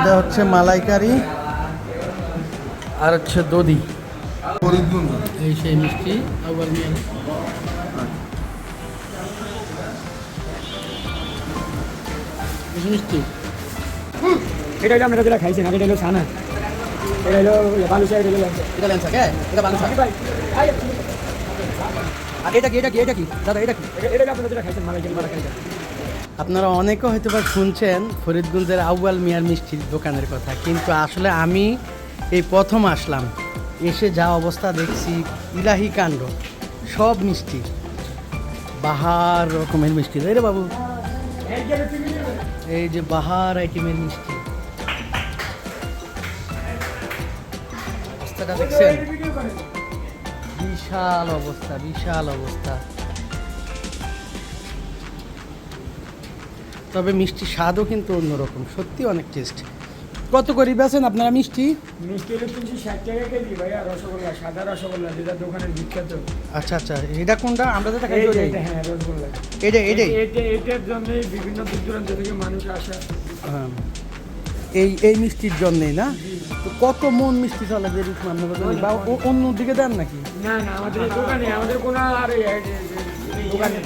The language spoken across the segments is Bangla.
এটা হচ্ছে মালাইকারি। আর হচ্ছে দধি। এই সেই মিষ্টি আবার মিষ্টি। এটা হলো আমরা যেটা খাইছি না এটা হলো ছানা। এটা হলো বালুচা এটা হলো এটা লেন্সা কে? এটা বাংলা ভাই, আর এটা কি এটা কি এটা কি? দাদা এটা কি? এটা- হলো আপনারা যেটা খাইছেন মালাই খাইছেন আপনারা অনেকে হয়তো বা শুনছেন, ফরিদগঞ্জের আউয়াল মিয়ার মিষ্টির দোকানের কথা, কিন্তু আসলে আমি এই প্রথম আসলাম। এসে যা অবস্থা দেখছি, ইলাহি কাণ্ড, সব মিষ্টি। বাহার রকমের মিষ্টি। তাই রে বাবু। এই যে বাহার আইটেমের মিষ্টি। অবস্থাটা দেখছেন? বিশাল অবস্থা বিশাল অবস্থা। তবে মিষ্টি স্বাদও কিন্তু অন্যরকম সত্যি অনেক টেস্ট কত করে বেছেন আপনারা মিষ্টি? মিষ্টি হলো তিনশো ষাট টাকা কেজি ভাইয়া রসগোল্লা সাদা রসগোল্লা যেটা দোকানের বিখ্যাত। আচ্ছা আচ্ছা এটা কোনটা? আমরা যেটা খাই? এটা, হ্যাঁ রসগোল্লা। এটা এটাই? এটা এটার জন্যই বিভিন্ন দূর দূরান্ত থেকে মানুষ আসা। এই এই মিষ্টির জন্যই না? তো কত মন মিষ্টি চলে যে বা অন্য দিকে দেন নাকি? না না আমাদের দোকানে আমাদের কোনো আর দোকানে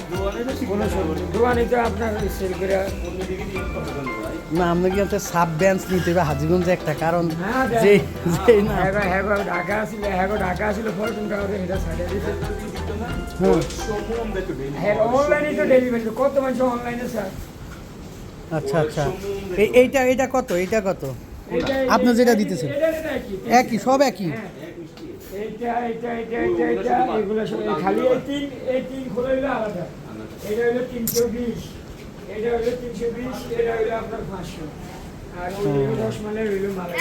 আপনার সেল করে না আপনাকে একটা সাব ব্যান্স নিতে হবে? হাজিগঞ্জে একটা কারণ হ্যাঁ, যে যে না হ্যাঁ গো, হ্যাঁ ঢাকা আসিল হ্যাঁ ঢাকা আসিল ফরচুন কাউকে এটা সাইডে দিতে হ্যাঁ হ্যাঁ অনলাইনে তো ডেলিভারি কত মানুষ অনলাইনে স্যার আচ্ছা আচ্ছা। এই এইটা এইটা কত? এইটা কত? এইটা- আপনি যেটা দিতেছেন। এটা- এটা একই। সব একই? হ্যাঁ। এইটা এইটা এইটা এইটা এইটা এগুলো সব খালি এই তিন এই তিন খোলা হইল আলাদা। এটা হইল তিনশো বিশ এটা হইল তিনশো বিশ এটা হইল আপনার পাঁচশো। আর ওই রসমালাই হইল মালাই।